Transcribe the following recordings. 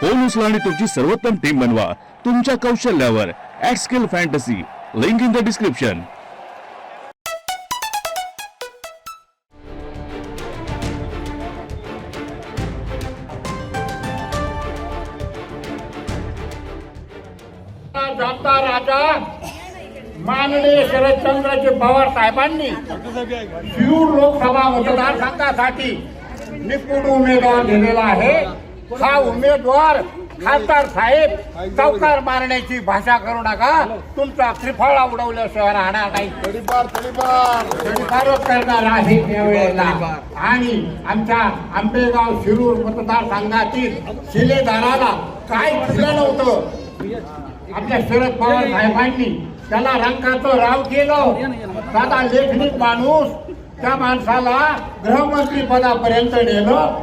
Phone उचला आणि तुमची सर्वोत्तम टीम बनवा. तुमच्या कौशल्यावर at skill fantasy link in the description जाता राजा माननीय शरदचंद्रजी पवार साहेबांनी शिरूर लोकसभा मतदारसंघासाठी निपुण उमेदवार दिलेला आहे. हा उमेदवार खासदार साहेब चौकार मारण्याची भाषा करू नका. तुमचा त्रिफळा उडवल्याशिवाय राहणार नाही. तडीपारच करणार आहे त्यावेळेला. आणि आमच्या आंबेगाव शिरूर मतदारसंघातील शिलेदाराला काय दिलं नव्हतं? आपल्या शरद पवार साहेबांनी त्याला रंगाचं राव केलं. साधा लेखनिक माणूस त्या माणसाला गृहमंत्री पदापर्यंत नेलं.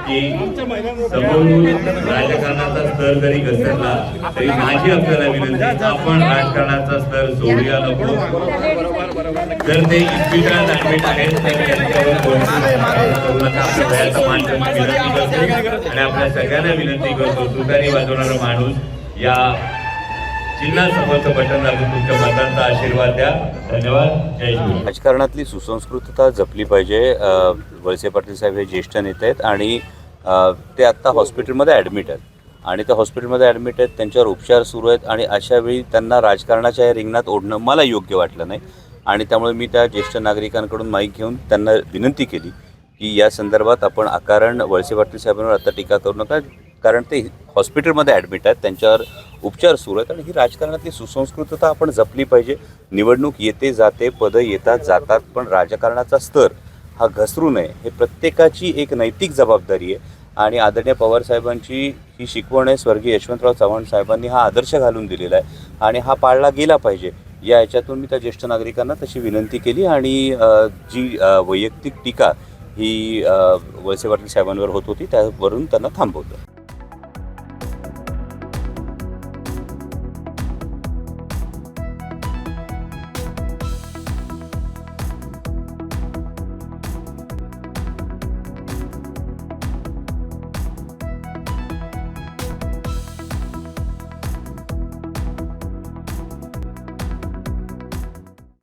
की समोरून राजकारणाचा स्तर जरी घसरला तरी माझी आपल्याला विनंती आपण राजकारणाचा स्तर सोडूया नको. जर ते इस्पितळात ऍडमिट आहेत आणि आपल्या सगळ्यांना विनंती करतो तुतारी वाजवणारा माणूस या चिन्हासमोरचं बटन दाबून तुमच्या मतांचा आशीर्वाद द्या. धन्यवाद. जय राजकारणातली सुसंस्कृतता जपली पाहिजे. वळसे पाटील साहेब हे ज्येष्ठ नेते आहेत आणि ते आत्ता हॉस्पिटलमध्ये ॲडमिट आहेत. आणि त्या हॉस्पिटलमध्ये ॲडमिट आहेत त्यांच्यावर उपचार सुरू आहेत आणि अशा वेळी त्यांना राजकारणाच्या या रिंगणात ओढणं मला योग्य वाटलं नाही. आणि त्यामुळे मी त्या ज्येष्ठ नागरिकांकडून माईक घेऊन त्यांना विनंती केली की या संदर्भात आपण आकारण वळसे पाटील साहेबांवर आता टीका करू नका. कारण ते हॉस्पिटलमध्ये ॲडमिट आहेत त्यांच्यावर उपचार सुरू आहेत आणि ही राजकारणातली सुसंस्कृतता आपण जपली पाहिजे. निवडणूक येते जाते पदं येतात जातात पण राजकारणाचा स्तर हा घसरू नये हे प्रत्येकाची एक नैतिक जबाबदारी आहे. आणि आदरणीय पवार साहेबांची ही शिकवण आहे. स्वर्गीय यशवंतराव चव्हाण साहेबांनी हा आदर्श घालून दिलेला आहे आणि हा पाळला गेला पाहिजे. या याच्यातून मी त्या ज्येष्ठ नागरिकांना तशी विनंती केली आणि जी वैयक्तिक टीका ही वळसे पाटील साहेबांवर होत होती त्यावरून त्यांना थांबवलं.